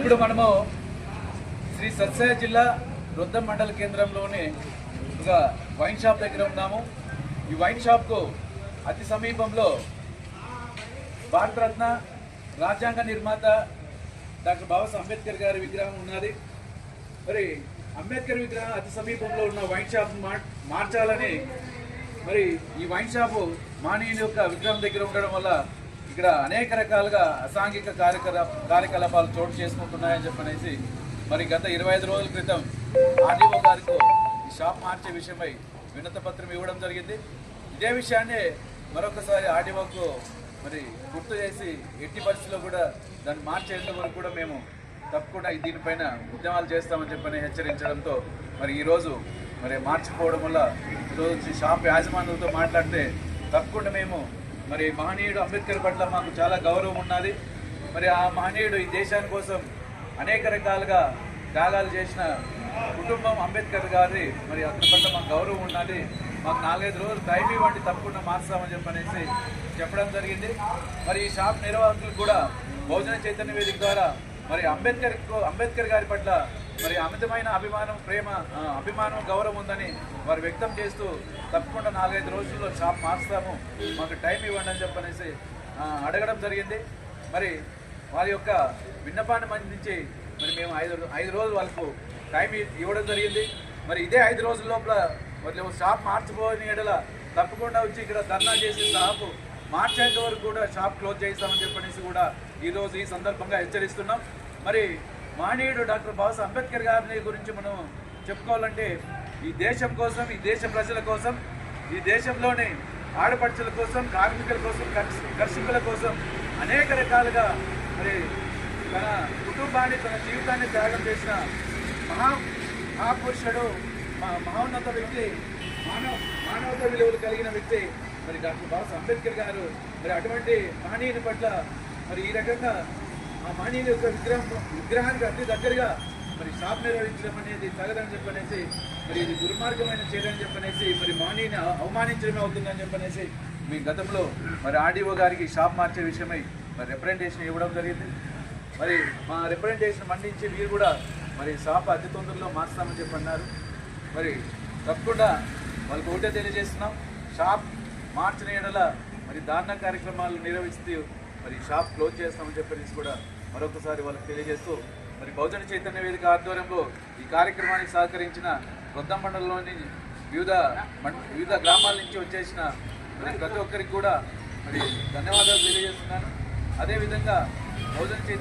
ఇప్పుడు మనము శ్రీ సత్సాయ జిల్లా రొద్దం మండల కేంద్రంలోని ఒక వైన్ షాప్ దగ్గర ఉన్నాము. ఈ వైన్ షాప్కు అతి సమీపంలో భారతరత్న రాజ్యాంగ నిర్మాత డాక్టర్ బాబాసాహెబ్ అంబేద్కర్ గారి విగ్రహం ఉన్నది. మరి అంబేద్కర్ విగ్రహం అతి సమీపంలో ఉన్న వైన్ షాప్ మార్చాలని మరి ఈ వైన్ షాపు మానీయుని యొక్క విగ్రహం దగ్గర ఉండడం వల్ల ఇక్కడ అనేక రకాలుగా అసాంఘిక కార్యకలా కార్యకలాపాలు చోటు చేసుకుంటున్నాయని చెప్పనేసి మరి గత ఇరవై ఐదు రోజుల క్రితం ఆర్డీఓ గారికి ఈ షాప్ మార్చే విషయమై వినత పత్రం ఇవ్వడం జరిగింది. ఇదే విషయాన్ని మరొకసారి ఆర్డీఓకు మరి గుర్తు చేసి ఎట్టి పరిస్థితిలో కూడా దాన్ని మార్చేంత వరకు కూడా మేము తప్పకుండా దీనిపైన ఉద్యమాలు చేస్తామని చెప్పని హెచ్చరించడంతో మరి ఈరోజు మరి మార్చిపోవడం వల్ల ఈరోజు షాప్ యాజమానులతో మాట్లాడితే తప్పకుండా మేము మరి మహనీయుడు అంబేద్కర్ పట్ల మాకు చాలా గౌరవం ఉన్నది. మరి ఆ మహనీయుడు ఈ దేశాని కోసం అనేక రకాలుగా త్యాగాలు చేసిన కుటుంబం అంబేద్కర్ గారి మరి అతని పట్ల మాకు గౌరవం ఉన్నది. మాకు నాలుగైదు రోజులు టైం ఇవ్వండి తప్పకుండా మార్చామని చెప్పనేసి చెప్పడం జరిగింది. మరి ఈ షాప్ నిర్వాహకులు కూడా బహుజన చైతన్య వేదిక ద్వారా మరి అంబేద్కర్ అంబేద్కర్ గారి పట్ల మరి అమితమైన అభిమానం ప్రేమ అభిమానం గౌరవం ఉందని వారు వ్యక్తం చేస్తూ తప్పకుండా నాలుగైదు రోజుల్లో షాప్ మార్చుతాము. మాకు టైం ఇవ్వండి అని చెప్పనేసి అడగడం జరిగింది. మరి వారి యొక్క విన్నపాన్ని మందించి మరి మేము ఐదు ఐదు రోజులు వాళ్ళకు టైం ఇవ్వడం జరిగింది. మరి ఇదే ఐదు రోజుల లోపల మరి షాప్ మార్చిపోయిన ఎడల తప్పకుండా వచ్చి ఇక్కడ ధర్నా చేసి షాపు మార్చేంత వరకు కూడా షాప్ క్లోజ్ చేస్తామని చెప్పనేసి కూడా ఈరోజు ఈ సందర్భంగా హెచ్చరిస్తున్నాం. మరి మానీయుడు డాక్టర్ బాబాసాహెబ్ అంబేద్కర్ గారిని గురించి మనం చెప్పుకోవాలంటే ఈ దేశం కోసం ఈ దేశ ప్రజల కోసం ఈ దేశంలోని ఆడపడుచుల కోసం కార్మికుల కోసం కర్షకుల కోసం అనేక రకాలుగా మరి తన కుటుంబాన్ని తన జీవితాన్ని త్యాగం చేసిన మహా మహాపురుషుడు మా మహోన్నత వ్యక్తి మానవ మానవత విలువలు కలిగిన వ్యక్తి మరి డాక్టర్ బాబాసాహెబ్ అంబేద్కర్ గారు. మరి అటువంటి మహనీయుని పట్ల మరి ఈ రకంగా ఆ మహనీయుని యొక్క విగ్రహం విగ్రహానికి అతి దగ్గరగా మరి షాప్ నిర్వహించడం అనేది తగదని చెప్పనేసి మరి ఇది దుర్మార్గమైన చర్య చెప్పనేసి మరి మహనీయుని అవమానించడమే అవుతుందని చెప్పనేసి మీ గతంలో మరి ఆర్డీఓ గారికి షాప్ మార్చే విషయమై మరి రిప్రజెంటేషన్ ఇవ్వడం జరిగింది. మరి మా రిప్రజెంటేషన్ మండించి మీరు కూడా మరి షాప్ అతి తొందరలో మార్చామని చెప్పి అన్నారు మరి తప్పకుండా వాళ్ళకి ఒకటే తెలియజేస్తున్నాం. షాప్ మార్చిన ఎడల మరి దారుణ కార్యక్రమాలు నిర్వహిస్తూ మరి షాప్ క్లోజ్ చేస్తామని చెప్పేసి కూడా మరొకసారి వాళ్ళకి తెలియజేస్తూ మరి బహుజన చైతన్య వేదిక ఆధ్వర్యంలో ఈ కార్యక్రమానికి సహకరించిన కొత్త మండలంలోని వివిధ వివిధ గ్రామాల నుంచి వచ్చేసిన ప్రతి ఒక్కరికి కూడా మరి ధన్యవాదాలు తెలియజేస్తున్నాను. అదేవిధంగా బహుజన చైతన్య